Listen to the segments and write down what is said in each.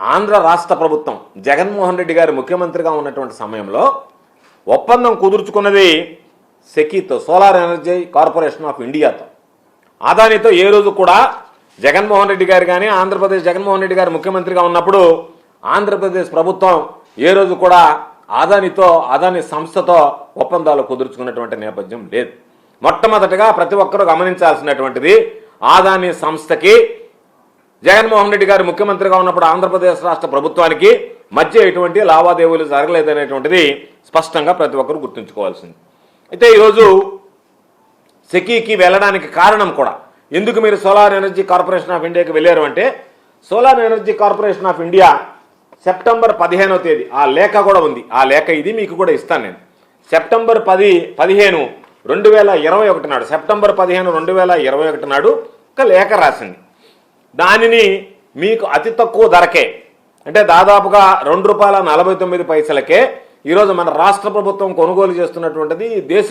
ఆంధ్ర రాష్ట్ర ప్రభుత్వం జగన్మోహన్ రెడ్డి గారు ముఖ్యమంత్రిగా ఉన్నటువంటి సమయంలో ఒప్పందం కుదుర్చుకున్నది సెకీతో సోలార్ ఎనర్జీ కార్పొరేషన్ ఆఫ్ ఇండియాతో. అదానితో ఏ రోజు కూడా జగన్మోహన్ రెడ్డి గారు కానీ ఆంధ్రప్రదేశ్ జగన్మోహన్ రెడ్డి గారు ముఖ్యమంత్రిగా ఉన్నప్పుడు ఆంధ్రప్రదేశ్ ప్రభుత్వం ఏ రోజు కూడా అదానితో అదాని సంస్థతో ఒప్పందాలు కుదుర్చుకున్నటువంటి నేపథ్యం లేదు. మొట్టమొదటగా ప్రతి ఒక్కరూ గమనించాల్సినటువంటిది ఆదాని సంస్థకి జగన్మోహన్ రెడ్డి గారు ముఖ్యమంత్రిగా ఉన్నప్పుడు ఆంధ్రప్రదేశ్ రాష్ట్ర ప్రభుత్వానికి మధ్య ఎటువంటి లావాదేవీలు జరగలేదనేటువంటిది స్పష్టంగా ప్రతి ఒక్కరు గుర్తుంచుకోవాల్సింది. అయితే ఈరోజు సెకీకి వెళ్ళడానికి కారణం కూడా ఎందుకు మీరు సోలార్ ఎనర్జీ కార్పొరేషన్ ఆఫ్ ఇండియాకి వెళ్ళారు అంటే solar energy corporation of India September పదిహేనో తేదీ ఆ లేఖ కూడా ఉంది. ఆ లేఖ ఇది మీకు కూడా ఇస్తాను నేను. సెప్టెంబర్ పది పదిహేను రెండు వేల ఇరవై ఒకటి నాడు సెప్టెంబర్ పదిహేను రెండు వేల ఇరవై ఒకటి నాడు ఒక లేఖ రాసింది. దానిని మీకు అతి తక్కువ ధరకే అంటే దాదాపుగా రెండు రూపాయల నలభై తొమ్మిది పైసలకే ఈరోజు మన రాష్ట్ర ప్రభుత్వం కొనుగోలు చేస్తున్నటువంటిది దేశ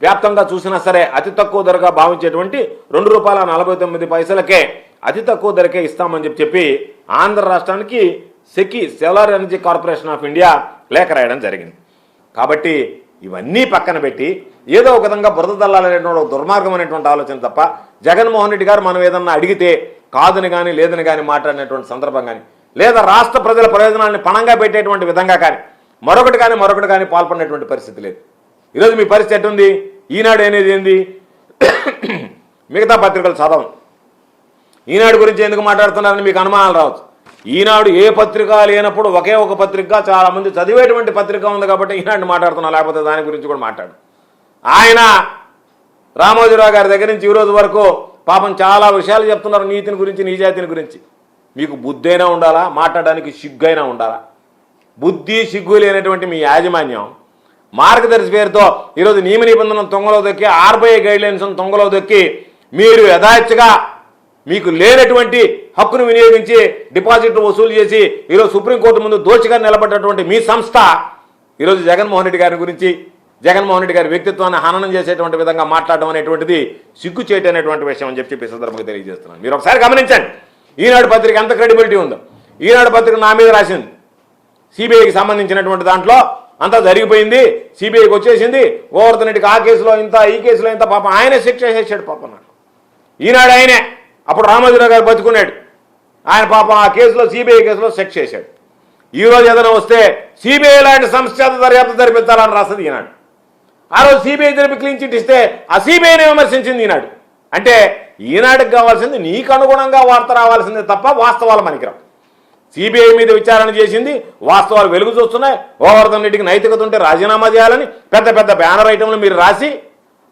వ్యాప్తంగా చూసినా సరే అతి తక్కువ ధరగా భావించేటువంటి రెండు రూపాయల నలభై తొమ్మిది పైసలకే అతి తక్కువ ధరకే ఇస్తామని చెప్పి చెప్పి ఆంధ్ర రాష్ట్రానికి SECI solar energy corporation of India లేఖ రాయడం జరిగింది. కాబట్టి ఇవన్నీ పక్కన పెట్టి ఏదో ఒక విధంగా బురద దల్లాలనేటువంటి ఒక దుర్మార్గం అనేటువంటి ఆలోచన తప్ప జగన్మోహన్ రెడ్డి గారు మనం ఏదన్నా అడిగితే కాదని కానీ లేదని కానీ మాట్లాడినటువంటి సందర్భం కానీ లేదా రాష్ట్ర ప్రజల ప్రయోజనాలను పణంగా పెట్టేటువంటి విధంగా కానీ మరొకటి కానీ మరొకటి కానీ పాల్పడినటువంటి పరిస్థితి లేదు. ఈరోజు మీ పరిస్థితి ఎట్టుంది? ఈనాడు అనేది ఏంది? మిగతా పత్రికలు చదవం ఈనాడు గురించి ఎందుకు మాట్లాడుతున్నారని మీకు అనుమానాలు రావచ్చు. ఈనాడు ఏ పత్రిక లేనప్పుడు ఒకే ఒక పత్రిక చాలా మంది చదివేటువంటి పత్రిక ఉంది కాబట్టి ఈనాడు మాట్లాడుతున్నా లేకపోతే దాని గురించి కూడా మాట్లాడు. ఆయన రామోజీరావు గారి దగ్గర నుంచి ఈరోజు వరకు పాపం చాలా విషయాలు చెప్తున్నారు నీతిని గురించి నీజాతిని గురించి. మీకు బుద్ధైనా ఉండాలా? మాట్లాడడానికి సిగ్గైనా ఉండాలా? బుద్ధి సిగ్గు లేనటువంటి మీ యాజమాన్యం మార్గదర్శి పేరుతో ఈరోజు నియమ నిబంధనలు తొంగలో దొక్కి ఆర్బీఐ గైడ్ లైన్స్ తొంగలో దొక్కి మీరు యథాచ్ఛగా మీకు లేనటువంటి హక్కును వినియోగించి డిపాజిట్లు వసూలు చేసి ఈరోజు సుప్రీంకోర్టు ముందు దోషిగా నిలబడ్డటువంటి మీ సంస్థ ఈరోజు జగన్మోహన్ రెడ్డి గారి గురించి జగన్మోహన్ రెడ్డి గారి వ్యక్తిత్వాన్ని హననం చేసేటువంటి విధంగా మాట్లాడడం అనేటువంటిది సిగ్గు చేయటనేటువంటి విషయం అని చెప్పి ఈ సందర్భంగా తెలియజేస్తున్నాను. మీరు ఒకసారి గమనించండి. ఈనాడు పత్రిక ఎంత క్రెడిబిలిటీ ఉందో. ఈనాడు పత్రిక నా మీద రాసింది. సిబిఐకి సంబంధించినటువంటి దాంట్లో అంతా జరిగిపోయింది. సిబిఐకి వచ్చేసింది. గోవర్ధన్ రెడ్డికి ఆ కేసులో ఇంత ఈ కేసులో ఇంత పాపం. ఆయనే శిక్ష చేసేసాడు పాపం నాకు. ఈనాడు ఆయనే. అప్పుడు రామోజీరావు గారు బతుకున్నాడు. ఆయన పాపం ఆ కేసులో సిబిఐ కేసులో శిక్ష చేశాడు. ఈ రోజు ఏదైనా వస్తే సిబిఐ లాంటి సంస్థ దర్యాప్తు జరిపించాలని రాస్తుంది ఈనాడు. ఆ రోజు సిబిఐ జరిపి క్లీన్ చిట్ ఇస్తే ఆ సిబిఐని విమర్శించింది ఈనాడు. అంటే ఈనాడుకి కావాల్సింది నీకు అనుగుణంగా వార్త రావాల్సిందే తప్ప వాస్తవాలు మనకిరావు సిబిఐ మీద విచారణ చేసింది వాస్తవాలు వెలుగు చూస్తున్నాయి గోవర్ధన్ రెడ్డికి నైతికత ఉంటే రాజీనామా చేయాలని పెద్ద పెద్ద బ్యానర్ ఐటమ్లు మీరు రాసి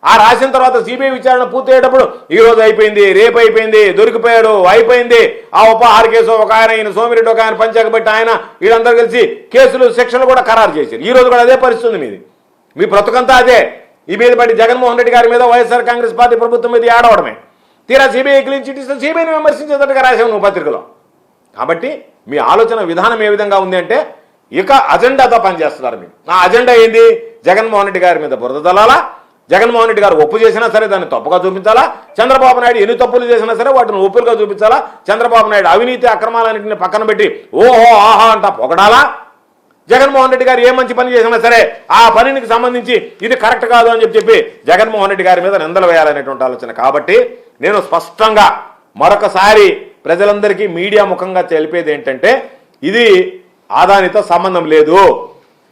ఆ రాసిన తర్వాత సిబిఐ విచారణ పూర్తయ్యేటప్పుడు ఈరోజు అయిపోయింది రేపు అయిపోయింది దొరికిపోయాడు అయిపోయింది. ఆ ఉప ఆరు కేసు ఒక ఆయన ఈయన సోమిరెడ్డి ఒక ఆయన పంచాక పెట్టి ఆయన వీళ్ళందరూ కలిసి కేసులు శిక్షలు కూడా ఖరారు చేశారు. ఈరోజు కూడా అదే పరిస్థితి ఉంది మీది. మీ బ్రతుకంతా అదే. ఈ మీద పడి జగన్మోహన్ రెడ్డి గారి మీద వైఎస్ఆర్ కాంగ్రెస్ పార్టీ ప్రభుత్వం మీద ఏడవడమే. తీరా సిబిఐ క్లీన్ చిట్ ఇస్తే సిబిఐని విమర్శించేటట్టుగా రాశావు నువ్వు పత్రికలో. కాబట్టి మీ ఆలోచన విధానం ఏ విధంగా ఉంది అంటే ఇక అజెండాతో పనిచేస్తున్నారు మీరు. ఆ అజెండా ఏంది? జగన్మోహన్ రెడ్డి గారి మీద బురద తలాలా జగన్మోహన్ రెడ్డి గారు ఒప్పు చేసినా సరే దాన్ని తప్పుగా చూపించాలా? చంద్రబాబు నాయుడు ఎన్ని తప్పులు చేసినా సరే వాటిని ఒప్పులుగా చూపించాలా? చంద్రబాబు నాయుడు అవినీతి అక్రమాలన్నింటిని పక్కన పెట్టి ఓహో ఆహా అంట పొగడాలా? జగన్మోహన్ రెడ్డి గారు ఏ మంచి పని చేసినా సరే ఆ పనికి సంబంధించి ఇది కరెక్ట్ కాదు అని చెప్పి చెప్పి జగన్మోహన్ రెడ్డి గారి మీద నిందలు వేయాలనేటువంటి ఆలోచన. కాబట్టి నేను స్పష్టంగా మరొకసారి ప్రజలందరికీ మీడియా ముఖంగా తెలిపేది ఏంటంటే ఇది ఆదానితో సంబంధం లేదు.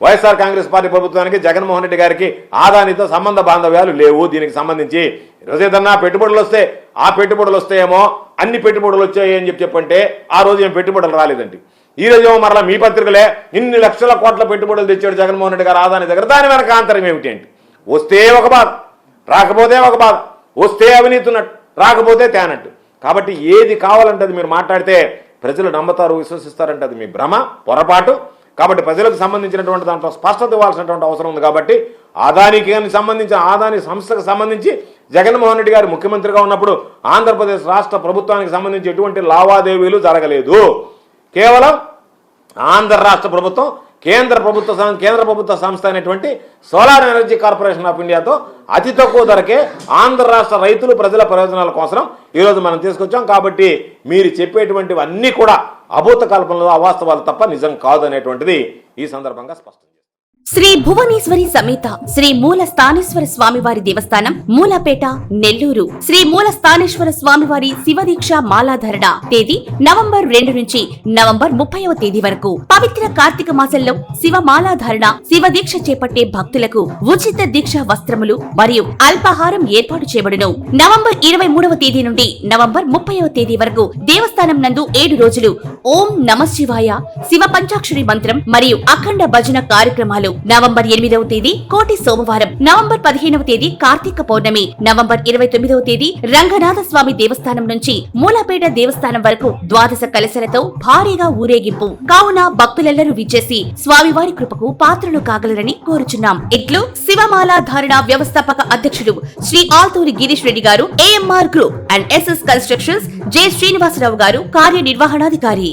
వైఎస్ఆర్ కాంగ్రెస్ పార్టీ ప్రభుత్వానికి జగన్మోహన్ రెడ్డి గారికి ఆదానితో సంబంధ బాంధవ్యాలు లేవు. దీనికి సంబంధించి ఈరోజు ఏదన్నా పెట్టుబడులు వస్తే ఆ పెట్టుబడులు వస్తాయేమో అన్ని పెట్టుబడులు వచ్చాయి అని చెప్పి చెప్పంటే ఆ రోజు ఏం పెట్టుబడులు రాలేదండి. ఈరోజు మరలా మీ పత్రికలే ఇన్ని లక్షల కోట్ల పెట్టుబడులు తెచ్చాడు జగన్మోహన్ రెడ్డి గారు ఆదాని దగ్గర. దాని వెనక ఆంతరం ఏమిటి వస్తే ఒక బాధ రాకపోతే ఒక బాధ వస్తే అవినీతి ఉన్నట్టు రాకపోతే తేనట్టు. కాబట్టి ఏది కావాలంటే మీరు మాట్లాడితే ప్రజలు నమ్ముతారు విశ్వసిస్తారంటే అది మీ భ్రమ పొరపాటు. కాబట్టి ప్రజలకు సంబంధించినటువంటి దాంట్లో స్పష్టత ఇవ్వాల్సినటువంటి అవసరం ఉంది కాబట్టి ఆదానికి కానీ సంబంధించిన ఆదాని సంస్థకు సంబంధించి జగన్మోహన్ రెడ్డి గారు ముఖ్యమంత్రిగా ఉన్నప్పుడు ఆంధ్రప్రదేశ్ రాష్ట్ర ప్రభుత్వానికి సంబంధించి ఎటువంటి లావాదేవీలు జరగలేదు. కేవలం ఆంధ్ర రాష్ట్ర ప్రభుత్వం కేంద్ర ప్రభుత్వ సం- కేంద్ర ప్రభుత్వ సంస్థ అయినటువంటి సోలార్ ఎనర్జీ కార్పొరేషన్ ఆఫ్ ఇండియాతో అతి తక్కువ ధరకే ఆంధ్ర రాష్ట్ర రైతులు ప్రజల ప్రయోజనాల కోసం ఈరోజు మనం తీసుకొచ్చాం. కాబట్టి మీరు చెప్పేటువంటివన్నీ కూడా అభూత కల్పనలు అవాస్తవాలు తప్ప నిజం కాదు అనేటువంటిది ఈ సందర్భంగా స్పష్టం శ్రీ భువనేశ్వరి సమేత శ్రీ మూల స్థానేశ్వర స్వామివారి దేవస్థానం మూలపేట నెల్లూరు. శ్రీ మూల స్థానేశ్వర స్వామివారి శివదీక్ష మాలాధరణ తేదీ నవంబర్ రెండు నుంచి నవంబర్ ముప్పైవ తేదీ వరకు. పవిత్ర కార్తీక మాసంలో శివ మాలాధరణ శివ దీక్ష చేపట్టే భక్తులకు ఉచిత దీక్ష వస్త్రములు మరియు అల్పాహారం ఏర్పాటు చేయబడును. నవంబర్ ఇరవై మూడవ తేదీ నుండి నవంబర్ ముప్పైవ తేదీ వరకు దేవస్థానం నందు ఏడు రోజులు ఓం నమ శివాయ శివ పంచాక్షరి మంత్రం మరియు అఖండ భజన కార్యక్రమాలు నవంబర్ ఎనిమిదవ తేదీ కోటి సోమవారం. నవంబర్ పదిహేనవ తేదీ కార్తీక పౌర్ణమి. నవంబర్ ఇరవై తొమ్మిదవ తేదీ రంగనాథ స్వామి దేవస్థానం నుంచి మూలపేట దేవస్థానం వరకు ద్వాదశ కలశలతో భారీగా ఊరేగింపు. కావున భక్తులెల్లరూ విచ్చేసి స్వామివారి కృపకు పాత్రలు కాగలరని కోరుచున్నాం. ఇట్లు శివమాల ధారణ వ్యవస్థాపక అధ్యక్షుడు శ్రీ ఆల్తూరి గిరీష్ రెడ్డి గారు AMR group and SS constructions J Srinivasarao గారు కార్యనిర్వహణాధికారి.